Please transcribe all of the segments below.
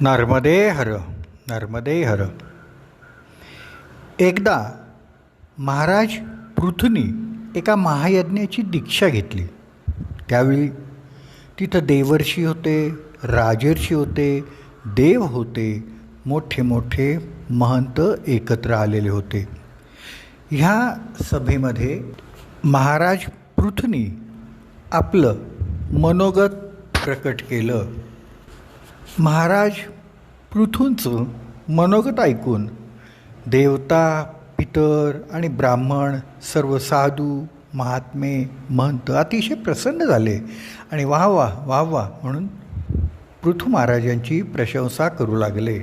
नर्मदे हर नर्मदे हर. एकदा महाराज पृथ्वी एका महायज्ञाची दीक्षा घेतली. त्यावेळी तिथं देवर्षी होते राजर्षी होते देव होते मोठे मोठे महंत एकत्र आलेले होते. ह्या सभेमध्ये महाराज पृथ्वी आपलं मनोगत प्रकट केलं. महाराज पृथूंचं मनोगत ऐकून देवता पितर आणि ब्राह्मण सर्व साधू महात्मे महंत अतिशय प्रसन्न झाले आणि वाह वाह वाह वा म्हणून पृथू महाराजांची प्रशंसा करू लागले.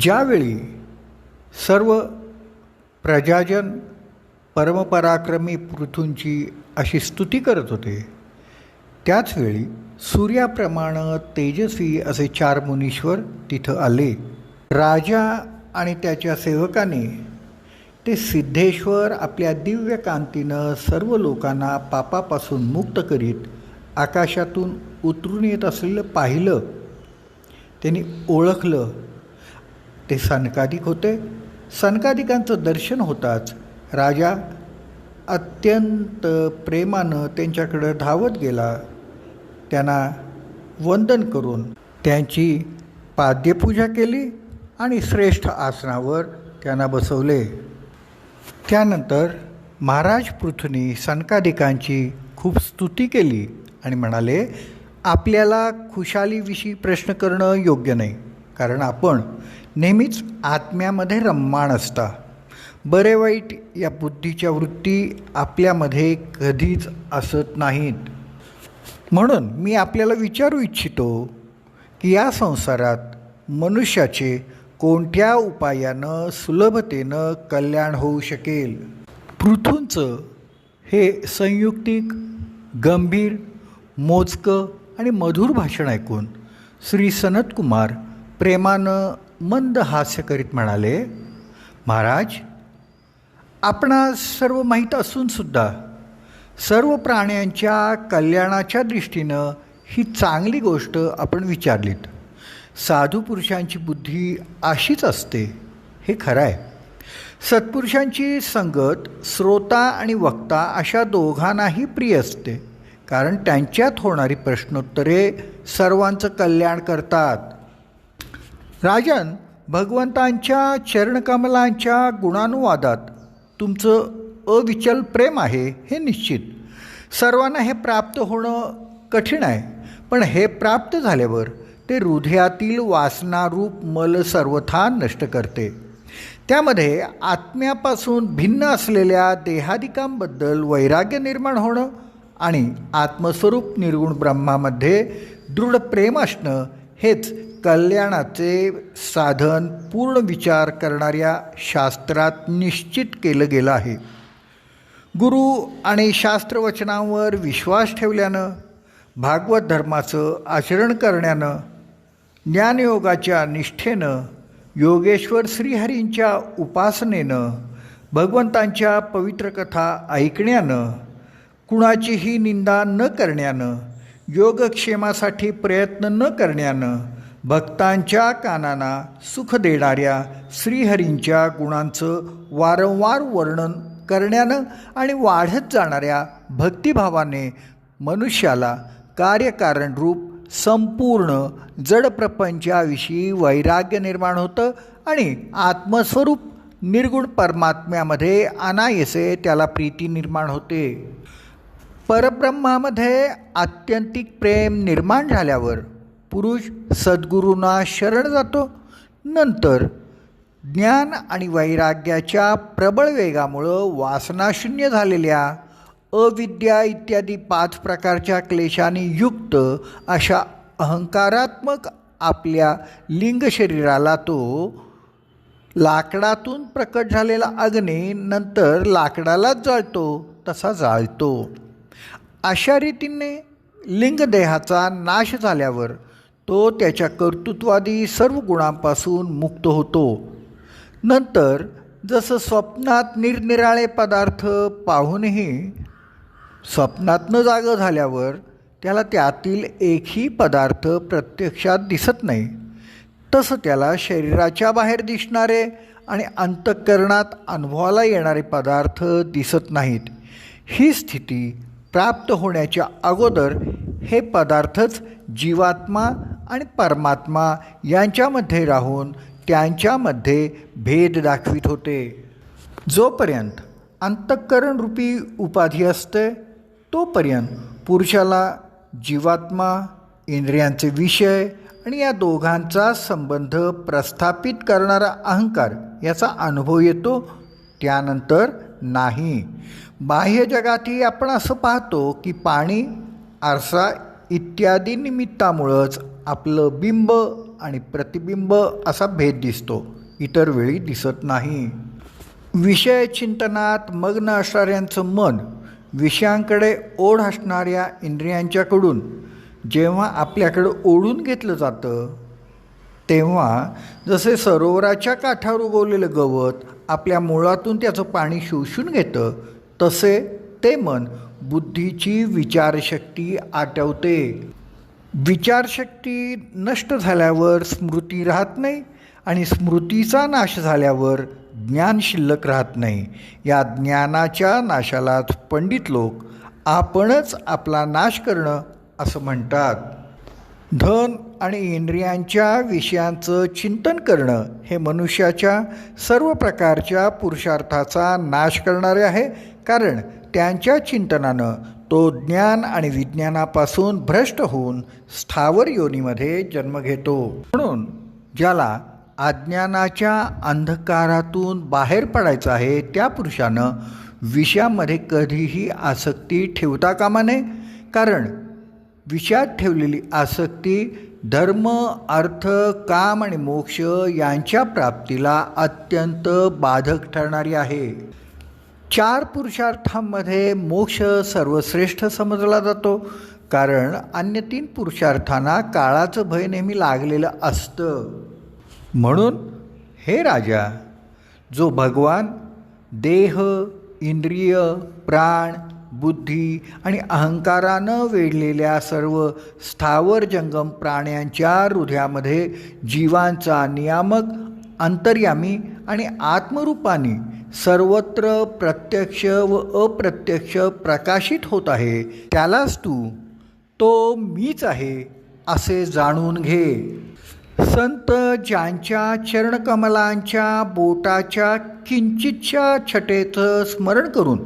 ज्यावेळी सर्व प्रजाजन परमपराक्रमी पृथूंची अशी स्तुती करत होते त्याचवेळी सूर्याप्रमाणे तेजस्वी असे चार मुनीश्वर तिथं आले. राजा आणि त्याच्या सेवकाने ते सिद्धेश्वर आपल्या दिव्य कांतीनं सर्व लोकांना पापापासून मुक्त करीत आकाशातून उतरून येत असलेलं पाहिलं. त्यांनी ओळखलं. ते सनकादिक होते. सनकादिकांचं दर्शन होताच राजा अत्यंत प्रेमानं त्यांच्याकडं धावत गेला. त्यांना वंदन करून त्यांची पाद्यपूजा केली आणि श्रेष्ठ आसनावर त्यांना बसवले. त्यानंतर महाराज पृथ्वी सनकादिकांची खूप स्तुती केली आणि म्हणाले आपल्याला खुशालीविषयी प्रश्न करणं योग्य नाही कारण आपण नेहमीच आत्म्यामध्ये रम्माण असता. बरे वाईट या बुद्धीच्या वृत्ती आपल्यामध्ये कधीच असत नाहीत. म्हणून मी आपल्याला विचारू इच्छितो की या संसारात मनुष्याचे कोणत्या उपायानं सुलभतेनं कल्याण होऊ शकेल? पृथूंचं हे संयुक्तिक गंभीर मोजकं आणि मधुर भाषण ऐकून श्री सनतकुमार प्रेमानं मंद हास्य करीत म्हणाले महाराज आपणास सर्व माहीत असूनसुद्धा सर्व प्राण्यांच्या कल्याणाच्या दृष्टीनं ही चांगली गोष्ट आपण विचारलीत. साधू पुरुषांची बुद्धी अशीच असते हे खरं आहे. सत्पुरुषांची संगत श्रोता आणि वक्ता अशा दोघांनाही प्रिय असते कारण त्यांच्यात होणारी प्रश्नोत्तरे सर्वांचं कल्याण करतात. राजन भगवंतांच्या चरणकमलांच्या गुणानुवादात तुमचं अविचल प्रेम आहे हे निश्चित. सर्वांना हे प्राप्त होणं कठीण आहे पण हे प्राप्त झाल्यावर ते हृदयातील वासनारूप मल सर्वथा नष्ट करते. त्यामध्ये आत्म्यापासून भिन्न असलेल्या देहादिकांबद्दल वैराग्य निर्माण होणं आणि आत्मस्वरूप निर्गुण ब्रह्मामध्ये दृढ प्रेम असणं हेच कल्याणाचे साधन पूर्ण विचार करणाऱ्या शास्त्रात निश्चित केलं गेलं आहे. गुरु आणि शास्त्रवचनांवर विश्वास ठेवल्यानं भागवत धर्माचं आचरण करण्यानं ज्ञानयोगाच्या निष्ठेनं योगेश्वर श्रीहरींच्या उपासनेनं भगवंतांच्या पवित्र कथा ऐकण्यानं कुणाचीही निंदा न करण्यानं योगक्षेमासाठी प्रयत्न न करण्यानं भक्तांच्या कानांना सुख देणाऱ्या श्रीहरींच्या गुणांचं वारंवार वर्णन करण्यानं आणि वाढत जाणाऱ्या भक्तिभावाने मनुष्याला कार्यकारण रूप संपूर्ण जड प्रपंचाविषयी वैराग्य निर्माण होतं आणि आत्मस्वरूप निर्गुण परमात्म्यामध्ये अनायसे त्याला प्रीती निर्माण होते. परब्रह्मामध्ये आत्यंतिक प्रेम निर्माण झाल्यावर पुरुष सद्गुरूंना शरण जातो. नंतर ज्ञान आणि वैराग्याच्या प्रबळ वेगामुळं वासनाशून्य झालेल्या अविद्या इत्यादी पाच प्रकारच्या क्लेशाने युक्त अशा अहंकारात्मक आपल्या लिंग शरीराला तो लाकडातून प्रकट झालेला अग्नी नंतर लाकडालाच जाळतो तसा जाळतो. अशा रीतीने लिंगदेहाचा नाश झाल्यावर तो त्याच्या कर्तृत्वादी सर्व गुणांपासून मुक्त होतो. नंतर जसं स्वप्नात निरनिराळे पदार्थ पाहूनही स्वप्नातनं जागं झाल्यावर त्याला त्यातील एकही पदार्थ प्रत्यक्षात दिसत नाही. तसं त्याला शरीराच्या बाहेर दिसणारे आणि अंतःकरणात अनुभवाला येणारे पदार्थ दिसत नाहीत. ही स्थिती प्राप्त होण्याच्या अगोदर हे पदार्थच जीवात्मा आणि परमात्मा यांच्यामध्ये राहून त्यांच्यामध्ये भेद दाखवित होते. जोपर्यंत अंतःकरणरूपी उपाधी असते तोपर्यंत पुरुषाला जीवात्मा इंद्रियांचे विषय आणि या दोघांचा संबंध प्रस्थापित करणारा अहंकार याचा अनुभव येतो त्यानंतर नाही. बाह्य जगातही आपण असं पाहतो की पाणी आरसा इत्यादी निमित्तामुळंच आपलं बिंब आणि प्रतिबिंब असा भेद दिसतो. इतर वेळी दिसत नाही. विषय चिंतनात मग्न असणाऱ्यांचं मन विषयांकडे ओढ असणाऱ्या इंद्रियांच्याकडून जेव्हा आपल्याकडं ओढून घेतलं जातं तेव्हा जसे सरोवराच्या काठावर उगवलेलं गवत आपल्या मुळातून त्याचं पाणी शोषून घेतं तसे ते मन बुद्धीची विचारशक्ती आटवते. विचारशक्ती नष्ट झाल्यावर स्मृती राहत नाही आणि स्मृतीचा नाश झाल्यावर ज्ञान शिल्लक राहत नाही. या ज्ञानाच्या नाशालाच पंडित लोक आपणच आपला नाश करणं असं म्हणतात. धन आणि इंद्रियांच्या विषयांचं चिंतन करणं हे मनुष्याच्या सर्व प्रकारच्या पुरुषार्थाचा नाश करणारे आहे. कारण त्यांच्या चिंतनानं तो ज्ञान आणि विज्ञानापासून भ्रष्ट होऊन स्थावर योनीमध्ये जन्म घेतो. म्हणून ज्याला अज्ञानाच्या अंधकारातून बाहेर पडायचं आहे त्या पुरुषानं विषयामध्ये कधीही आसक्ती ठेवता कामा नये. कारण विषयात ठेवलेली आसक्ती धर्म अर्थ काम आणि मोक्ष यांच्या प्राप्तीला अत्यंत बाधक ठरणारी आहे. चार पुरुषार्थांमध्ये मोक्ष सर्वश्रेष्ठ समजला जातो. कारण अन्य तीन पुरुषार्थांना काळाचं भय नेहमी लागलेलं असतं. म्हणून हे राजा जो भगवान देह इंद्रिय प्राण बुद्धी आणि अहंकारानं वेढलेल्या सर्व स्थावर जंगम प्राण्यांच्या हृदयामध्ये जीवांचा नियामक अंतर्यामी आणि आत्मरूपाने सर्वत्र प्रत्यक्ष व अप्रत्यक्ष प्रकाशित होत आहे त्यालाच तू तो मीच आहे असे जाणून घे. संत ज्यांच्या चरणकमलांच्या बोटाच्या किंचितच्या छटेचं स्मरण करून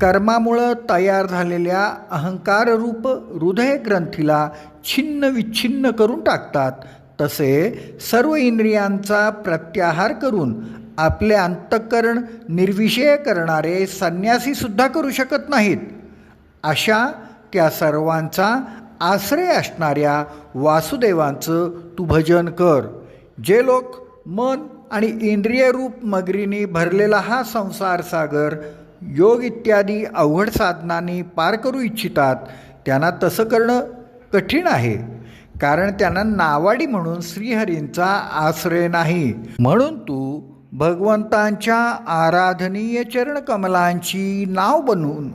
कर्मामुळं तयार झालेल्या अहंकाररूप हृदयग्रंथीला छिन्न विच्छिन्न करून टाकतात तसे सर्व इंद्रियांचा प्रत्याहार करून आपले अंतःकरण निर्विषय करणारे संन्यासीसुद्धा करू शकत नाहीत. अशा त्या सर्वांचा आश्रय असणाऱ्या वासुदेवांचं तू भजन कर. जे लोक मन आणि इंद्रियरूप मगरीने भरलेला हा संसार सागर योग इत्यादी अवघड साधनांनी पार करू इच्छितात त्यांना तसं करणं कठीण आहे. कारण त्यांना नावाडी म्हणून श्रीहरींचा आश्रय नाही. म्हणून तू भगवंतांच्या आराधनीय चरणकमलांची नाव बनवून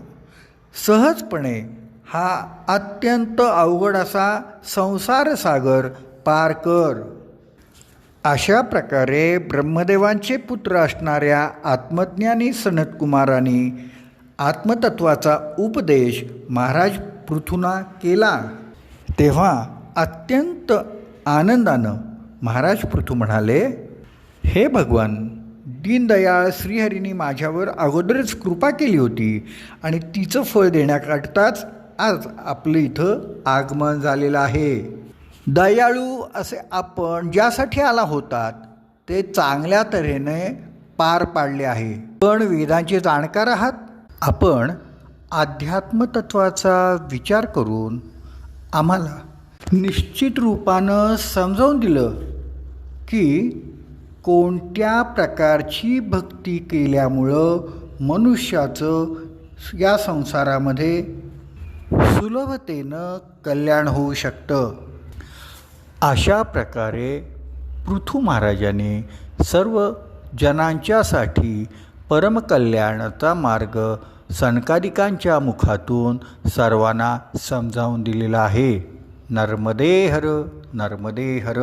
सहजपणे हा अत्यंत अवघड असा संसारसागर पार कर. अशा प्रकारे ब्रह्मदेवांचे पुत्र असणाऱ्या आत्मज्ञानी सनतकुमारांनी आत्मतत्वाचा उपदेश महाराज पृथूना केला. तेव्हा अत्यंत आनंदानं महाराज पृथू म्हणाले हे भगवान दीनदयाळ श्रीहरीने माझ्यावर अगोदरच कृपा केली होती आणि तिचं फळ देण्याकरताच आज आपलं इथं आगमन झालेलं आहे. दयाळू असे आपण ज्यासाठी आला होतात ते चांगल्या तऱ्हेने पार पाडले आहे. पण वेदांचे जाणकार आहात? आपण अध्यात्मतत्वाचा विचार करून आम्हाला निश्चित रूपानं समजावून दिलं की कोणत्या प्रकारची भक्ती केल्यामुळं मनुष्याचं या संसारामध्ये सुलभतेनं कल्याण होऊ शकतं. अशा प्रकारे पृथू महाराजाने सर्व जनांच्यासाठी परमकल्याणाचा मार्ग सनकादिकांच्या मुखातून सर्वांना समजावून दिलेला आहे. नर्मदे हर नर्मदे हर